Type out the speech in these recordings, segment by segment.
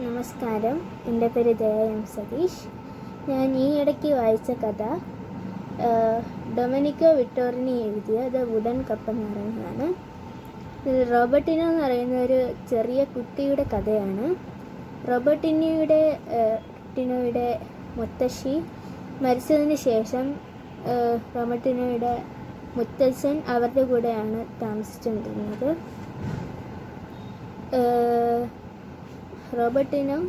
നമസ്കാരം. എന്റെ പേര് ദയ എം സതീഷ്. ഞാൻ ഈ ഇടയ്ക്ക് വായിച്ച കഥ ഡൊമിനിക്കോ വിറ്റോറിനി എഴുതിയ ദ വുഡൻ കപ്പ് എന്ന് പറയുന്നതാണ് ഇത് റോബർട്ടിനോ എന്ന് പറയുന്ന ഒരു ചെറിയ കുട്ടിയുടെ കഥയാണ്. റോബർട്ടിനോയുടെ ടിനോയുടെ മുത്തശ്ശി മരിച്ചതിന് ശേഷം റോബർട്ടിനോയുടെ മുത്തച്ഛൻ അവരുടെ കൂടെയാണ് താമസിച്ചുകൊണ്ടിരുന്നത്. റോബർട്ടിനോ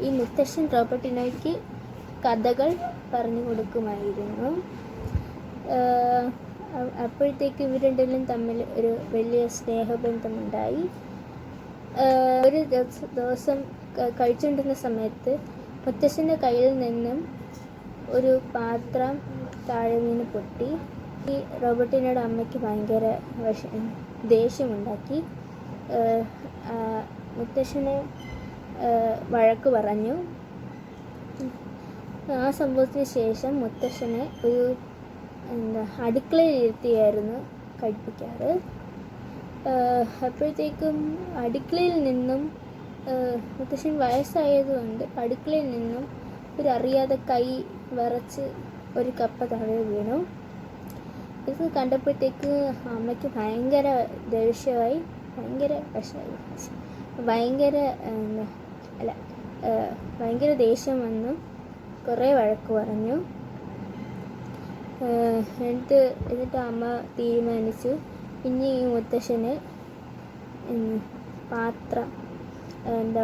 ഈ മുത്തശ്ശൻ റോബർട്ടിനോയ്ക്ക് കഥകൾ പറഞ്ഞു കൊടുക്കുമായിരുന്നു. അപ്പോഴത്തേക്ക് ഇവർ രണ്ടെല്ലാം തമ്മിൽ ഒരു വലിയ സ്നേഹബന്ധമുണ്ടായി. ഒരു ദിവസ- കഴിച്ചുകൊണ്ടിരുന്ന സമയത്ത് മുത്തശ്ശന്റെ കയ്യിൽ നിന്നും ഒരു പാത്രം താഴെ വീണ് പൊട്ടി. ഈ റോബർട്ടിനോട് അമ്മയ്ക്ക് ഭയങ്കര വിഷ ദേഷ്യമുണ്ടാക്കി. മുത്തശ്ശനെ വഴക്ക് പറഞ്ഞു. ആ സംഭവത്തിന് ശേഷം മുത്തശ്ശനെ ഒരു എന്താ അടുക്കളയിൽ ഇരുത്തിയായിരുന്നു കഴിപ്പിക്കാറ്. അപ്പോഴത്തേക്കും അടുക്കളയിൽ നിന്നും മുത്തശ്ശൻ വയസ്സായതുകൊണ്ട് അടുക്കളയിൽ നിന്നും ഒരു അറിയാതെ കൈ വിറച്ച് ഒരു കപ്പ താഴെ വീണു. ഇത് കണ്ടപ്പോഴത്തേക്ക് അമ്മയ്ക്ക് ഭയങ്കര ദേഷ്യമായി ഭയങ്കര വിഷമായി ഭയങ്കര എന്താ അല്ല ഭയങ്കര ദേഷ്യം വന്നു. കുറേ വഴക്ക് പറഞ്ഞു. എന്നിട്ട് എന്നിട്ട് അമ്മ തീരുമാനിച്ചു. ഇനി ഈ മുത്തശ്ശന് പാത്രം എന്താ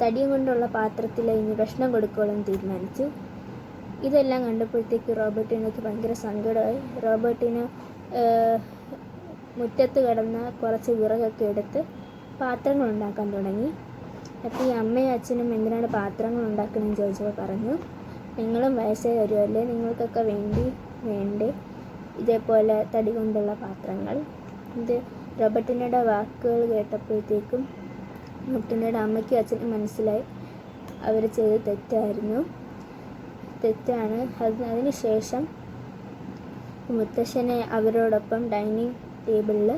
തടിയും കൊണ്ടുള്ള പാത്രത്തിൽ ഇനി ഭക്ഷണം കൊടുക്കുള്ളൂ തീരുമാനിച്ചു. ഇതെല്ലാം കണ്ടപ്പോഴത്തേക്ക് റോബർട്ടിനൊക്കെ ഭയങ്കര സങ്കടമായി. റോബർട്ടിന് മുറ്റത്ത് കിടന്ന കുറച്ച് വിറകൊക്കെ എടുത്ത് പാത്രങ്ങൾ ഉണ്ടാക്കാൻ തുടങ്ങി. അപ്പോൾ ഈ അമ്മയും അച്ഛനും എന്തിനാണ് പാത്രങ്ങൾ ഉണ്ടാക്കണമെന്ന് ചോദിച്ചപ്പോൾ പറഞ്ഞു നിങ്ങളും വയസ്സേ വരുമല്ലേ നിങ്ങൾക്കൊക്കെ വേണ്ടി വേണ്ടേ ഇതേപോലെ തടി കൊണ്ടുള്ള പാത്രങ്ങൾ? ഇത് റോബർട്ടിനയുടെ വാക്കുകൾ കേട്ടപ്പോഴത്തേക്കും മുട്ടിനയുടെ അമ്മയ്ക്കും അച്ഛനും മനസ്സിലായി. അവർ ചെയ്ത് തെറ്റായിരുന്നു. തെറ്റാണ്. അത് അതിന് ശേഷം മുത്തശ്ശനെ അവരോടൊപ്പം ഡൈനിങ് ടേബിളിൽ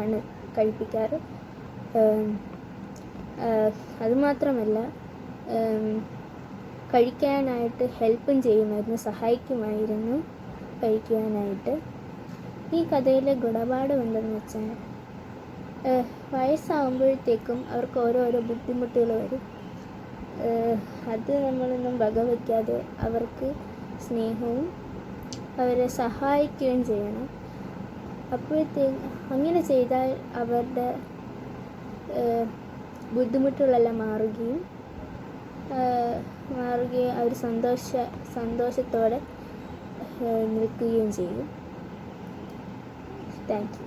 ആണ് കഴിപ്പിക്കാറ്. അതുമാത്രമല്ല കഴിക്കാനായിട്ട് ഹെൽപ്പും ചെയ്യുമായിരുന്നു സഹായിക്കുമായിരുന്നു കഴിക്കുവാനായിട്ട്. ഈ കഥയിലെ ഗുണപാഠം എന്തെന്ന് വെച്ചാൽ വയസ്സാകുമ്പോഴത്തേക്കും അവർക്ക് ഓരോരോ ബുദ്ധിമുട്ടുകൾ വരും. അത് നമ്മളൊന്നും വകവയ്ക്കാതെ അവർക്ക് സ്നേഹവും അവരെ സഹായിക്കുകയും ചെയ്യണം. അപ്പോഴത്തേ അങ്ങനെ ചെയ്താൽ അവരുടെ ബുദ്ധിമുട്ടുകളെല്ലാം മാറുകയും മാറുകയും അവർ സന്തോഷ സന്തോഷത്തോടെ നിൽക്കുകയും ചെയ്യും. Thank you